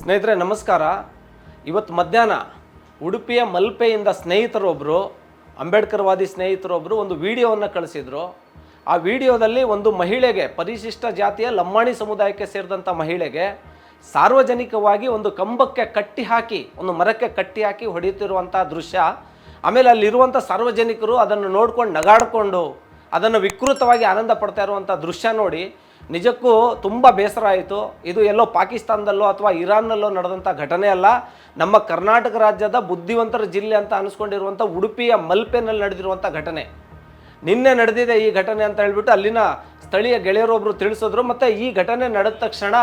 ಸ್ನೇಹಿತರೆ, ನಮಸ್ಕಾರ. ಇವತ್ತು ಮಧ್ಯಾಹ್ನ ಉಡುಪಿಯ ಮಲ್ಪೆಯಿಂದ ಸ್ನೇಹಿತರೊಬ್ಬರು ಅಂಬೇಡ್ಕರ್ವಾದಿ ಸ್ನೇಹಿತರೊಬ್ಬರು ಒಂದು ವಿಡಿಯೋವನ್ನು ಕಳಿಸಿದರು. ಆ ವಿಡಿಯೋದಲ್ಲಿ ಒಂದು ಮಹಿಳೆಗೆ, ಪರಿಶಿಷ್ಟ ಜಾತಿಯ ಲಂಬಾಣಿ ಸಮುದಾಯಕ್ಕೆ ಸೇರಿದಂಥ ಮಹಿಳೆಗೆ ಸಾರ್ವಜನಿಕವಾಗಿ ಒಂದು ಕಂಬಕ್ಕೆ ಕಟ್ಟಿ ಹಾಕಿ, ಒಂದು ಮರಕ್ಕೆ ಕಟ್ಟಿ ಹಾಕಿ ಹೊಡೆಯುತ್ತಿರುವಂಥ ದೃಶ್ಯ ಆಮೇಲೆ ಅಲ್ಲಿರುವಂಥ ಸಾರ್ವಜನಿಕರು ಅದನ್ನು ನೋಡ್ಕೊಂಡು ನಗಾಡಿಕೊಂಡು ಅದನ್ನು ವಿಕೃತವಾಗಿ ಆನಂದ ಪಡ್ತಾ ಇರುವಂಥ ದೃಶ್ಯ ನೋಡಿ ನಿಜಕ್ಕೂ ತುಂಬ ಬೇಸರ ಆಯಿತು. ಇದು ಎಲ್ಲೋ ಪಾಕಿಸ್ತಾನದಲ್ಲೋ ಅಥವಾ ಇರಾನ್ನಲ್ಲೋ ನಡೆದಂಥ ಘಟನೆ ಅಲ್ಲ. ನಮ್ಮ ಕರ್ನಾಟಕ ರಾಜ್ಯದ ಬುದ್ಧಿವಂತರ ಜಿಲ್ಲೆ ಅಂತ ಅನಿಸ್ಕೊಂಡಿರುವಂಥ ಉಡುಪಿಯ ಮಲ್ಪೆನಲ್ಲಿ ನಡೆದಿರುವಂಥ ಘಟನೆ. ನಿನ್ನೆ ನಡೆದಿದೆ ಈ ಘಟನೆ ಅಂತ ಹೇಳ್ಬಿಟ್ಟು ಅಲ್ಲಿನ ಸ್ಥಳೀಯ ಗೆಳೆಯರೊಬ್ಬರು ತಿಳಿಸಿದ್ರು. ಮತ್ತು ಈ ಘಟನೆ ನಡೆದ ತಕ್ಷಣ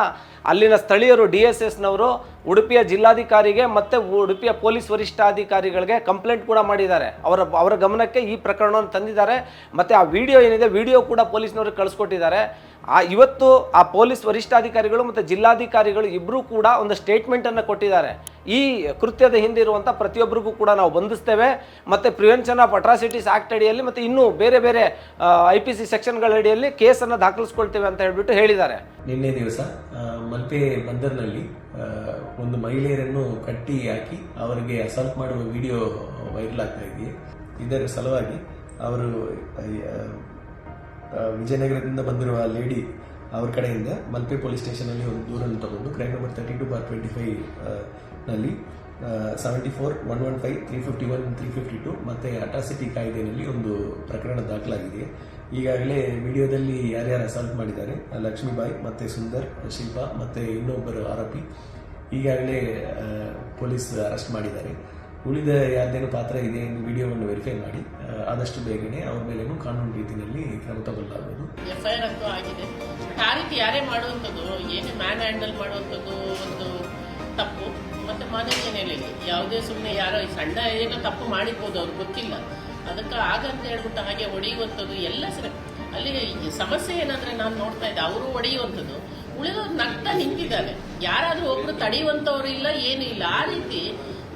ಅಲ್ಲಿನ ಸ್ಥಳೀಯರು ಡಿ ಎಸ್ ಎಸ್ನವರು ಉಡುಪಿಯ ಜಿಲ್ಲಾಧಿಕಾರಿಗೆ ಮತ್ತು ಉಡುಪಿಯ ಪೊಲೀಸ್ ವರಿಷ್ಠಾಧಿಕಾರಿಗಳಿಗೆ ಕಂಪ್ಲೇಂಟ್ ಕೂಡ ಮಾಡಿದ್ದಾರೆ. ಅವರ ಅವರ ಗಮನಕ್ಕೆ ಈ ಪ್ರಕರಣವನ್ನು ತಂದಿದ್ದಾರೆ. ಮತ್ತು ಆ ವಿಡಿಯೋ ಏನಿದೆ, ವಿಡಿಯೋ ಕೂಡ ಪೊಲೀಸ್ನವ್ರಿಗೆ ಕಳಿಸ್ಕೊಟ್ಟಿದ್ದಾರೆ. ಆ, ಇವತ್ತು ಆ ಪೊಲೀಸ್ ವರಿಷ್ಠಾಧಿಕಾರಿಗಳು ಮತ್ತು ಜಿಲ್ಲಾಧಿಕಾರಿಗಳು ಇಬ್ಬರೂ ಕೂಡ ಒಂದು ಸ್ಟೇಟ್ಮೆಂಟನ್ನು ಕೊಟ್ಟಿದ್ದಾರೆ. ಈ ಕೃತ್ಯದ ಹಿಂದೆ ಇರುವಂಥ ಪ್ರತಿಯೊಬ್ಬರಿಗೂ ಕೂಡ ನಾವು ಬಂಧಿಸ್ತೇವೆ. ಮತ್ತು ಪ್ರಿವೆನ್ಷನ್ ಆಫ್ ಅಟ್ರಾಸಿಟೀಸ್ ಆ್ಯಕ್ಟ್ ಅಡಿಯಲ್ಲಿ ಮತ್ತು ಇನ್ನೂ ಬೇರೆ ಬೇರೆ ಐ ಪಿ ಸಿ ಸೆಕ್ಷನ್ಗಳ ಅಡಿಯಲ್ಲಿ ಕೇಸನ್ನು ದಾಖಲಿಸ್ಕೊಳ್ತೇವೆ ಅಂತ ಹೇಳಿಬಿಟ್ಟು ಹೇಳಿದ್ದಾರೆ. ನಿನ್ನೆ ದಿವಸ ಮಲ್ಪೆ ಬಂದರ್ನಲ್ಲಿ ಒಂದು ಮಹಿಳೆಯರನ್ನು ಕಟ್ಟಿ ಹಾಕಿ ಅವರಿಗೆ ಅಸಲ್ಟ್ ಮಾಡುವ ವಿಡಿಯೋ ವೈರಲ್ ಆಗ್ತಾ ಇದೆಯೇ? ಇದರ ಸಲುವಾಗಿ ಅವರು ವಿಜಯನಗರದಿಂದ ಬಂದಿರುವ ಲೇಡಿ ಅವ್ರ ಕಡೆಯಿಂದ ಮಲ್ಪೆ ಪೊಲೀಸ್ ಸ್ಟೇಷನಲ್ಲಿ ಒಂದು ದೂರನ್ನು ತಗೊಂಡು crime number thirty two bar twenty ಫೈವ್ನಲ್ಲಿ seventy four one one five three fifty one three fifty two ಮತ್ತು ಅಟ್ರಾಸಿಟಿ ಕಾಯ್ದೆಯಲ್ಲಿ ಒಂದು ಪ್ರಕರಣ ದಾಖಲಾಗಿದೆ. ಈಗಾಗಲೇ ವಿಡಿಯೋದಲ್ಲಿ ಯಾರ್ಯಾರು ಅಸಾಲ್ಟ್ ಮಾಡಿದ್ದಾರೆ, ಲಕ್ಷ್ಮೀಬಾಯಿ ಮತ್ತು ಸುಂದರ್, ಶಿಲ್ಪಾ ಮತ್ತು ಇನ್ನೊಬ್ಬರು ಆರೋಪಿ, ಈಗಾಗಲೇ ಪೊಲೀಸ್ ಅರೆಸ್ಟ್ ಮಾಡಿದ್ದಾರೆ. ಉಳಿದ ಯಾರ್ದೇನು ಪಾತ್ರ ಇದೆ ಎಂದು ವಿಡಿಯೋವನ್ನು ವೆರಿಫೈ ಮಾಡಿ ಆದಷ್ಟು ಬೇಗನೆ ಅವ್ರ ಮೇಲೇನು ಕಾನೂನು ರೀತಿಯಲ್ಲಿ ಕ್ರಮ ತಗೊಳ್ಳಲಾಗುವುದು. ಎಫ್ಐಆರ್ ಆಗಿದೆ. ರೀತಿ ಯಾರೇ ಮಾಡುವಂಥದ್ದು, ಏನೇ ಮ್ಯಾನ್ ಹ್ಯಾಂಡಲ್ ಮಾಡುವಂಥದ್ದು ಒಂದು ತಪ್ಪು. ಮತ್ತೆ ಮಾನವೀಯ ಹಿನ್ನೆಲೆಯಲ್ಲಿ ಯಾವುದೇ ಸುಮ್ಮನೆ ಯಾರೋ ಸಣ್ಣ ಏನೋ ತಪ್ಪು ಮಾಡಿರ್ಬೋದು ಅವ್ರಿಗೆ ಗೊತ್ತಿಲ್ಲ. ಅದಕ್ಕೆ ಆಗಂತ ಹೇಳ್ಬಿಟ್ಟು ಹಾಗೆ ಹೊಡೆಯುವಂಥದ್ದು ಎಲ್ಲ ಸರಿ. ಅಲ್ಲಿ ಸಮಸ್ಯೆ ಏನಂದ್ರೆ ನಾನು ನೋಡ್ತಾ ಇದ್ದೆ, ಅವರು ಹೊಡೆಯುವಂಥದ್ದು ಉಳಿದವ್ರು ನಗ್ತಾ ನಿಂತಿದ್ದಾರೆ. ಯಾರಾದರೂ ಒಬ್ರು ತಡೆಯುವಂಥವ್ರು ಇಲ್ಲ, ಏನು ಇಲ್ಲ. ಆ ರೀತಿ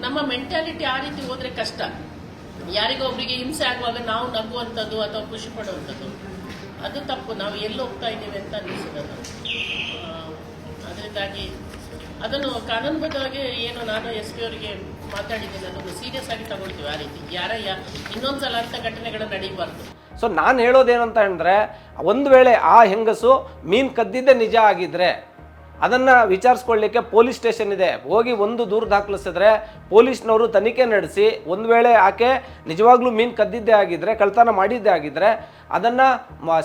ನಮ್ಮ ಮೆಂಟಾಲಿಟಿ ಆ ರೀತಿ ಹೋದ್ರೆ ಕಷ್ಟ. ಯಾರಿಗೋ ಒಬ್ರಿಗೆ ಹಿಂಸೆ ಆಗುವಾಗ ನಾವು ನಗುವಂಥದ್ದು ಅಥವಾ ಖುಷಿ ಪಡುವಂಥದ್ದು. ಅದು ತಪ್ಪು. ನಾವು ಎಲ್ಲಿ ಹೋಗ್ತಾ ಇದ್ದೀವಿ ಅಂತ ಅನಿಸಿದದು ಅದರಿಂದಾಗಿ ಅದನ್ನು ಕಾನೂನುಬದ್ಧವಾಗಿ ಏನು ನಾನು ಎಸ್ ಪಿ ಅವರಿಗೆ ಮಾತಾಡಿದ್ದೀನಿ ಅದನ್ನು ಸೀರಿಯಸ್ ಆಗಿ ತಗೊಳ್ತೀವಿ ಆ ರೀತಿ. ಯಾರಯ್ಯ ಇನ್ನೊಂದ್ಸಲ ಅಂತ ಘಟನೆಗಳು ನಡೀಬಾರ್ದು. ಸೊ ನಾನು ಹೇಳೋದೇನಂತ ಅಂದರೆ, ಒಂದು ವೇಳೆ ಆ ಹೆಂಗಸು ಮೀನು ಕದ್ದಿದ್ದೇ ನಿಜ ಆಗಿದ್ರೆ ಅದನ್ನು ವಿಚಾರಿಸ್ಕೊಳ್ಳಿಕ್ಕೆ ಪೊಲೀಸ್ ಸ್ಟೇಷನ್ ಇದೆ. ಹೋಗಿ ಒಂದು ದೂರು ದಾಖಲಿಸಿದ್ರೆ ಪೊಲೀಸ್ನವರು ತನಿಖೆ ನಡೆಸಿ, ಒಂದು ವೇಳೆ ಆಕೆ ನಿಜವಾಗ್ಲೂ ಮೀನು ಕದ್ದಿದ್ದೇ ಆಗಿದ್ದರೆ ಕಳ್ತನ ಮಾಡಿದ್ದೇ ಆಗಿದ್ದರೆ ಅದನ್ನು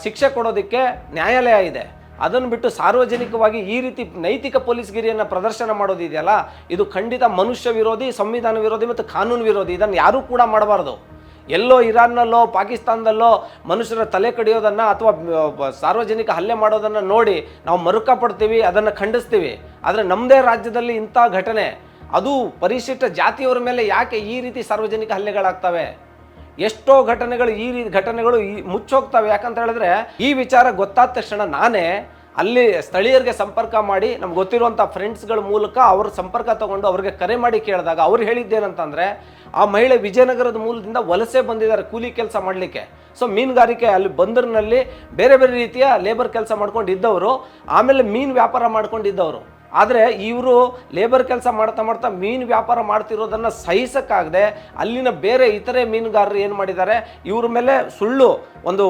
ಶಿಕ್ಷೆ ಕೊಡೋದಕ್ಕೆ ನ್ಯಾಯಾಲಯ ಇದೆ. ಅದನ್ನು ಬಿಟ್ಟು ಸಾರ್ವಜನಿಕವಾಗಿ ಈ ರೀತಿ ನೈತಿಕ ಪೊಲೀಸ್ಗಿರಿಯನ್ನು ಪ್ರದರ್ಶನ ಮಾಡೋದಿದೆಯಲ್ಲ ಇದು ಖಂಡಿತ ಮನುಷ್ಯ ವಿರೋಧಿ, ಸಂವಿಧಾನ ವಿರೋಧಿ ಮತ್ತು ಕಾನೂನು ವಿರೋಧಿ, ಇದನ್ನು ಯಾರೂ ಕೂಡ ಮಾಡಬಾರ್ದು. ಎಲ್ಲೋ ಇರಾನ್ನಲ್ಲೋ, ಪಾಕಿಸ್ತಾನದಲ್ಲೋ ಮನುಷ್ಯರ ತಲೆ ಕಡಿಯೋದನ್ನು ಅಥವಾ ಸಾರ್ವಜನಿಕ ಹಲ್ಲೆ ಮಾಡೋದನ್ನು ನೋಡಿ ನಾವು ಮರುಕ ಪಡ್ತೀವಿ ಅದನ್ನು ಖಂಡಿಸ್ತೀವಿ. ಆದರೆ ನಮ್ಮದೇ ರಾಜ್ಯದಲ್ಲಿ ಇಂಥ ಘಟನೆ, ಅದು ಪರಿಶಿಷ್ಟ ಜಾತಿಯವರ ಮೇಲೆ ಯಾಕೆ ಈ ರೀತಿ ಸಾರ್ವಜನಿಕ ಹಲ್ಲೆಗಳಾಗ್ತವೆ? ಎಷ್ಟೋ ಘಟನೆಗಳು ಈ ರೀತಿ ಘಟನೆಗಳು ಈ, ಮುಚ್ಚೋಗ್ತವೆ. ಯಾಕಂತ ಹೇಳಿದ್ರೆ ಈ ವಿಚಾರ ಗೊತ್ತಾದ ತಕ್ಷಣ ನಾನೇ ಅಲ್ಲಿ ಸ್ಥಳೀಯರಿಗೆ ಸಂಪರ್ಕ ಮಾಡಿ ನಮ್ಗೆ ಗೊತ್ತಿರುವಂಥ ಫ್ರೆಂಡ್ಸ್ಗಳ ಮೂಲಕ ಅವ್ರ ಸಂಪರ್ಕ ತಗೊಂಡು ಅವ್ರಿಗೆ ಕರೆ ಮಾಡಿ ಕೇಳಿದಾಗ ಅವ್ರು ಹೇಳಿದ್ದೇನಂತಂದರೆ, ಆ ಮಹಿಳೆ ವಿಜಯನಗರದ ಮೂಲದಿಂದ ವಲಸೆ ಬಂದಿದ್ದಾರೆ ಕೂಲಿ ಕೆಲಸ ಮಾಡಲಿಕ್ಕೆ. ಸೊ ಮೀನುಗಾರಿಕೆ ಅಲ್ಲಿ ಬಂದರಿನಲ್ಲಿ ಬೇರೆ ಬೇರೆ ರೀತಿಯ ಲೇಬರ್ ಕೆಲಸ ಮಾಡ್ಕೊಂಡು ಇದ್ದವರು, ಆಮೇಲೆ ಮೀನು ವ್ಯಾಪಾರ ಮಾಡ್ಕೊಂಡಿದ್ದವರು ಆದರೆ ಇವರು ಲೇಬರ್ ಕೆಲಸ ಮಾಡ್ತಾ ಮಾಡ್ತಾ ಮೀನು ವ್ಯಾಪಾರ ಮಾಡ್ತಿರೋದನ್ನು ಸಹಿಸೋಕ್ಕಾಗದೆ ಅಲ್ಲಿನ ಬೇರೆ ಇತರೆ ಮೀನುಗಾರರು ಏನು ಮಾಡಿದ್ದಾರೆ? ಇವ್ರ ಮೇಲೆ ಸುಳ್ಳು, ಒಂದು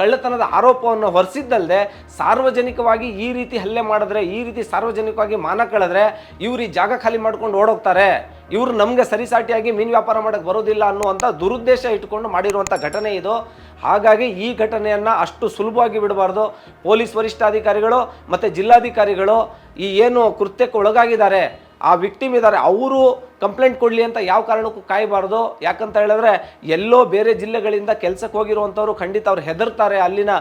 ಕಳ್ಳತನದ ಆರೋಪವನ್ನು ಹೊರಿಸಿದ್ದಲ್ಲದೆ ಸಾರ್ವಜನಿಕವಾಗಿ ಈ ರೀತಿ ಹಲ್ಲೆ ಮಾಡಿದ್ರೆ, ಈ ರೀತಿ ಸಾರ್ವಜನಿಕವಾಗಿ ಮಾನ ಕಳೆದ್ರೆ ಇವ್ರು ಈ ಜಾಗ ಖಾಲಿ ಮಾಡ್ಕೊಂಡು ಓಡೋಗ್ತಾರೆ. ಇವರು ನಮಗೆ ಸರಿಸಾಟಿಯಾಗಿ ಮೀನು ವ್ಯಾಪಾರ ಮಾಡೋಕ್ಕೆ ಬರೋದಿಲ್ಲ ಅನ್ನುವಂಥ ದುರುದ್ದೇಶ ಇಟ್ಕೊಂಡು ಮಾಡಿರುವಂಥ ಘಟನೆ ಇದು. ಹಾಗಾಗಿ ಈ ಘಟನೆಯನ್ನು ಅಷ್ಟು ಸುಲಭವಾಗಿ ಬಿಡಬಾರ್ದು. ಪೊಲೀಸ್ ವರಿಷ್ಠಾಧಿಕಾರಿಗಳು ಮತ್ತು ಜಿಲ್ಲಾಧಿಕಾರಿಗಳು ಈ ಏನು ಕೃತ್ಯಕ್ಕೆ ಒಳಗಾಗಿದ್ದಾರೆ, ಆ ವಿಕ್ಟಿಮ್ ಇದ್ದಾರೆ, ಅವರು ಕಂಪ್ಲೇಂಟ್ ಕೊಡಲಿ ಅಂತ ಯಾವ ಕಾರಣಕ್ಕೂ ಕಾಯಬಾರ್ದು. ಯಾಕಂತ ಹೇಳಿದ್ರೆ ಎಲ್ಲೋ ಬೇರೆ ಜಿಲ್ಲೆಗಳಿಂದ ಕೆಲಸಕ್ಕೆ ಹೋಗಿರುವಂಥವ್ರು ಖಂಡಿತ ಅವ್ರು ಹೆದರ್ತಾರೆ. ಅಲ್ಲಿನ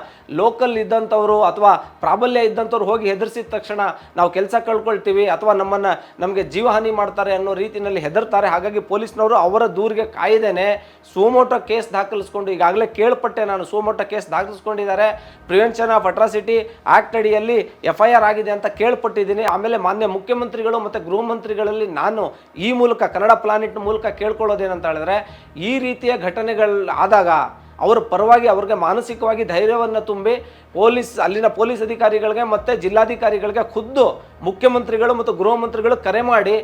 ಲೋಕಲ್ ಇದ್ದಂಥವ್ರು ಅಥವಾ ಪ್ರಾಬಲ್ಯ ಇದ್ದಂಥವ್ರು ಹೋಗಿ ಹೆದರ್ಸಿದ ತಕ್ಷಣ ನಾವು ಕೆಲಸ ಕಳ್ಕೊಳ್ತೀವಿ ಅಥವಾ ನಮ್ಮನ್ನು ನಮಗೆ ಜೀವಹಾನಿ ಮಾಡ್ತಾರೆ ಅನ್ನೋ ರೀತಿಯಲ್ಲಿ ಹೆದರ್ತಾರೆ. ಹಾಗಾಗಿ ಪೊಲೀಸ್ನವರು ಅವರ ದೂರಿಗೆ ಕಾಯ್ದೇನೆ ಸೋಮೋಟ ಕೇಸ್ ದಾಖಲಿಸ್ಕೊಂಡು ಈಗಾಗಲೇ ಕೇಳ್ಪಟ್ಟೆ ನಾನು ಸೋಮೋಟ ಕೇಸ್ ದಾಖಲಿಸ್ಕೊಂಡಿದ್ದಾರೆ. ಪ್ರಿವೆನ್ಷನ್ ಆಫ್ ಅಟ್ರಾಸಿಟಿ ಆ್ಯಕ್ಟ್ ಅಡಿಯಲ್ಲಿ ಎಫ್ ಐ ಆರ್ ಆಗಿದೆ ಅಂತ ಕೇಳ್ಪಟ್ಟಿದ್ದೀನಿ. ಆಮೇಲೆ ಮಾನ್ಯ ಮುಖ್ಯಮಂತ್ರಿಗಳು ಮತ್ತು ಗೃಹ ಮಂತ್ರಿಗಳಲ್ಲಿ ನಾನು ಈ ಮೂಲಕ ಕನ್ನಡ ಪ್ಲಾನೆಟ್ ಮೂಲಕ ಕೇಳ್ಕೊಳ್ಳೋದೇನಂತ ಹೇಳಿದ್ರೆ, ಈ ರೀತಿಯ ಘಟನೆಗಳು ಆದಾಗ ಅವರ ಪರವಾಗಿ ಅವ್ರಿಗೆ ಮಾನಸಿಕವಾಗಿ ಧೈರ್ಯವನ್ನು ತುಂಬಿ ಪೊಲೀಸ್, ಅಲ್ಲಿನ ಪೊಲೀಸ್ ಅಧಿಕಾರಿಗಳಿಗೆ ಮತ್ತು ಜಿಲ್ಲಾಧಿಕಾರಿಗಳಿಗೆ ಖುದ್ದು ಮುಖ್ಯಮಂತ್ರಿಗಳು ಮತ್ತು ಗೃಹ ಮಂತ್ರಿಗಳು ಕರೆ ಮಾಡಿ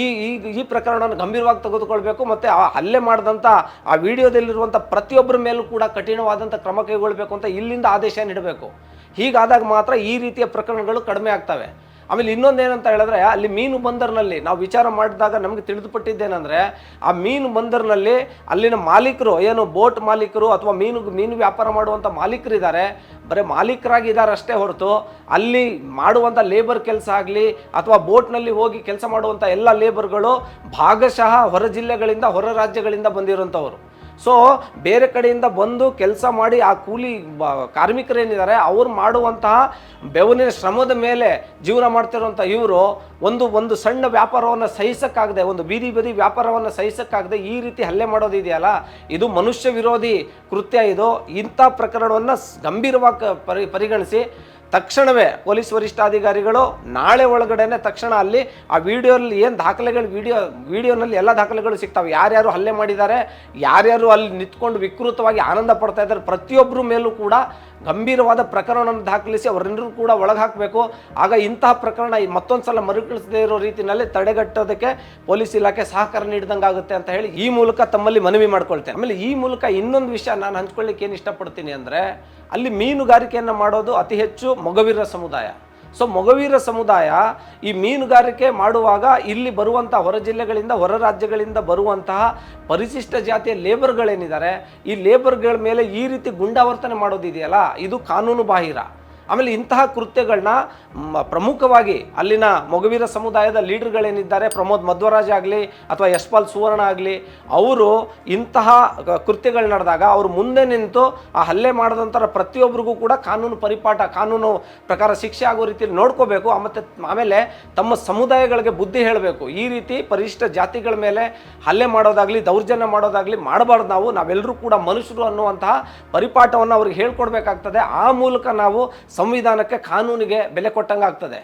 ಈ ಈ ಈ ಪ್ರಕರಣವನ್ನು ಗಂಭೀರವಾಗಿ ತೆಗೆದುಕೊಳ್ಬೇಕು ಮತ್ತು ಆ ಹಲ್ಲೆ ಮಾಡಿದಂಥ ಆ ವಿಡಿಯೋದಲ್ಲಿರುವಂಥ ಪ್ರತಿಯೊಬ್ಬರ ಮೇಲೂ ಕೂಡ ಕಠಿಣವಾದಂಥ ಕ್ರಮ ಕೈಗೊಳ್ಳಬೇಕು ಅಂತ ಇಲ್ಲಿಂದ ಆದೇಶ ನೀಡಬೇಕು ಹೀಗಾದಾಗ ಮಾತ್ರ ಈ ರೀತಿಯ ಪ್ರಕರಣಗಳು ಕಡಿಮೆ ಆಗ್ತವೆ. ಆಮೇಲೆ ಇನ್ನೊಂದೇನಂತ ಹೇಳಿದ್ರೆ, ಅಲ್ಲಿ ಮೀನು ಬಂದರ್ನಲ್ಲಿ ನಾವು ವಿಚಾರ ಮಾಡಿದಾಗ ನಮಗೆ ತಿಳಿದುಪಟ್ಟಿದ್ದೇನೆಂದರೆ, ಆ ಮೀನು ಬಂದರ್ನಲ್ಲಿ ಅಲ್ಲಿನ ಮಾಲೀಕರು, ಏನು ಬೋಟ್ ಮಾಲೀಕರು ಅಥವಾ ಮೀನು ಮೀನು ವ್ಯಾಪಾರ ಮಾಡುವಂಥ ಮಾಲೀಕರಿದ್ದಾರೆ. ಬರೀ ಮಾಲೀಕರಾಗಿದ್ದಾರೆ ಅಷ್ಟೇ ಹೊರತು, ಅಲ್ಲಿ ಮಾಡುವಂಥ ಲೇಬರ್ ಕೆಲಸ ಆಗಲಿ ಅಥವಾ ಬೋಟ್ನಲ್ಲಿ ಹೋಗಿ ಕೆಲಸ ಮಾಡುವಂಥ ಎಲ್ಲ ಲೇಬರ್ಗಳು ಭಾಗಶಃ ಹೊರ ಜಿಲ್ಲೆಗಳಿಂದ, ಹೊರ ರಾಜ್ಯಗಳಿಂದ ಬಂದಿರುವಂಥವ್ರು ಸೊ ಬೇರೆ ಕಡೆಯಿಂದ ಬಂದು ಕೆಲಸ ಮಾಡಿ ಆ ಕೂಲಿ ಬ- ಕಾರ್ಮಿಕರೇನಿದ್ದಾರೆ, ಅವ್ರು ಮಾಡುವಂತಹ ಬೆವನಿನ ಶ್ರಮದ ಮೇಲೆ ಜೀವನ ಮಾಡ್ತಿರುವಂಥ ಇವರು ಒಂದು ಒಂದು ಸಣ್ಣ ವ್ಯಾಪಾರವನ್ನು ಸಹಿಸೋಕ್ಕಾಗದೆ, ಒಂದು ಬೀದಿ ಬದಿ ವ್ಯಾಪಾರವನ್ನು ಸಹಿಸೋಕ್ಕಾಗದೆ ಈ ರೀತಿ ಹಲ್ಲೆ ಮಾಡೋದಿದೆಯಲ್ಲ? ಇದು ಮನುಷ್ಯ ವಿರೋಧಿ ಕೃತ್ಯ ಇದು. ಇಂಥ ಪ್ರಕರಣವನ್ನು ಗಂಭೀರವಾಗಿ ಪರಿ ಪರಿಗಣಿಸಿ. ತಕ್ಷಣವೇ ಪೊಲೀಸ್ ವರಿಷ್ಠಾಧಿಕಾರಿಗಳು ನಾಳೆ ಒಳಗಡೆನೆ ತಕ್ಷಣ ಅಲ್ಲಿ ಆ ವಿಡಿಯೋಲ್ಲಿ ಏನು ದಾಖಲೆಗಳು, ವಿಡಿಯೋ, ವಿಡಿಯೋನಲ್ಲಿ ಎಲ್ಲ ದಾಖಲೆಗಳು ಸಿಗ್ತವೆ. ಯಾರ್ಯಾರು ಹಲ್ಲೆ ಮಾಡಿದ್ದಾರೆ, ಯಾರ್ಯಾರು ಅಲ್ಲಿ ನಿಂತ್ಕೊಂಡು ವಿಕೃತವಾಗಿ ಆನಂದ ಪಡ್ತಾ ಇದ್ದಾರೆ ಪ್ರತಿಯೊಬ್ಬರ ಮೇಲೂ ಕೂಡ ಗಂಭೀರವಾದ ಪ್ರಕರಣವನ್ನು ದಾಖಲಿಸಿ ಅವರೆಲ್ಲರೂ ಕೂಡ ಒಳಗೆ ಹಾಕಬೇಕು ಆಗ ಇಂತಹ ಪ್ರಕರಣ ಮತ್ತೊಂದು ಸಲ ಮರುಕಳಿಸದೇ ಇರೋ ರೀತಿಯಲ್ಲಿ ತಡೆಗಟ್ಟೋದಕ್ಕೆ ಪೊಲೀಸ್ ಇಲಾಖೆ ಸಹಕಾರ ನೀಡಿದಂಗೆ ಆಗುತ್ತೆ ಅಂತ ಹೇಳಿ ಈ ಮೂಲಕ ತಮ್ಮಲ್ಲಿ ಮನವಿ ಮಾಡ್ಕೊಳ್ತೇನೆ. ಆಮೇಲೆ ಈ ಮೂಲಕ ಇನ್ನೊಂದು ವಿಷಯ ನಾನು ಹಂಚ್ಕೊಳ್ಳಿಕ್ಕೆ ಏನು ಇಷ್ಟಪಡ್ತೀನಿ ಅಂದರೆ ಅಲ್ಲಿ ಮೀನುಗಾರಿಕೆಯನ್ನು ಮಾಡೋದು ಅತಿ ಹೆಚ್ಚು ಮೊಗವೀರ ಸಮುದಾಯ. ಸೊ ಮೊಗವೀರ ಸಮುದಾಯ ಈ ಮೀನುಗಾರಿಕೆ ಮಾಡುವಾಗ ಇಲ್ಲಿ ಬರುವಂಥ ಹೊರ ಜಿಲ್ಲೆಗಳಿಂದ ಹೊರ ರಾಜ್ಯಗಳಿಂದ ಬರುವಂತಹ ಪರಿಶಿಷ್ಟ ಜಾತಿಯ ಲೇಬರ್ಗಳೇನಿದ್ದಾರೆ ಈ ಲೇಬರ್ಗಳ ಮೇಲೆ ಈ ರೀತಿ ಗುಂಡಾವರ್ತನೆ ಮಾಡೋದಿದೆಯಲ್ಲ, ಇದು ಕಾನೂನು ಬಾಹಿರ. ಆಮೇಲೆ ಇಂತಹ ಕೃತ್ಯಗಳನ್ನ ಪ್ರಮುಖವಾಗಿ ಅಲ್ಲಿನ ಮೊಗವೀರ ಸಮುದಾಯದ ಲೀಡರ್ಗಳೇನಿದ್ದಾರೆ, ಪ್ರಮೋದ್ ಮಧ್ವರಾಜ್ ಆಗಲಿ ಅಥವಾ ಯಶ್ಪಾಲ್ ಸುವರ್ಣ ಆಗಲಿ, ಅವರು ಇಂತಹ ಕೃತ್ಯಗಳು ನಡೆದಾಗ ಅವರು ಮುಂದೆ ನಿಂತು ಆ ಹಲ್ಲೆ ಮಾಡಿದಂಥ ಪ್ರತಿಯೊಬ್ಬರಿಗೂ ಕೂಡ ಕಾನೂನು ಪರಿಪಾಠ, ಕಾನೂನು ಪ್ರಕಾರ ಶಿಕ್ಷೆ ಆಗೋ ರೀತಿಯಲ್ಲಿ ನೋಡ್ಕೋಬೇಕು. ಮತ್ತು ಆಮೇಲೆ ತಮ್ಮ ಸಮುದಾಯಗಳಿಗೆ ಬುದ್ಧಿ ಹೇಳಬೇಕು. ಈ ರೀತಿ ಪರಿಶಿಷ್ಟ ಜಾತಿಗಳ ಮೇಲೆ ಹಲ್ಲೆ ಮಾಡೋದಾಗಲಿ, ದೌರ್ಜನ್ಯ ಮಾಡೋದಾಗಲಿ ಮಾಡಬಾರ್ದು ನಾವು. ನಾವೆಲ್ಲರೂ ಕೂಡ ಮನುಷ್ಯರು ಅನ್ನುವಂತಹ ಪರಿಪಾಠವನ್ನು ಅವ್ರಿಗೆ ಹೇಳ್ಕೊಡ್ಬೇಕಾಗ್ತದೆ. ಆ ಮೂಲಕ ನಾವು ಸಂವಿಧಾನಕ್ಕೆ ಕಾನೂನಿಗೆ ಬೆಲೆ ಕೊಟ್ಟಂಗೆ ಆಗ್ತದೆ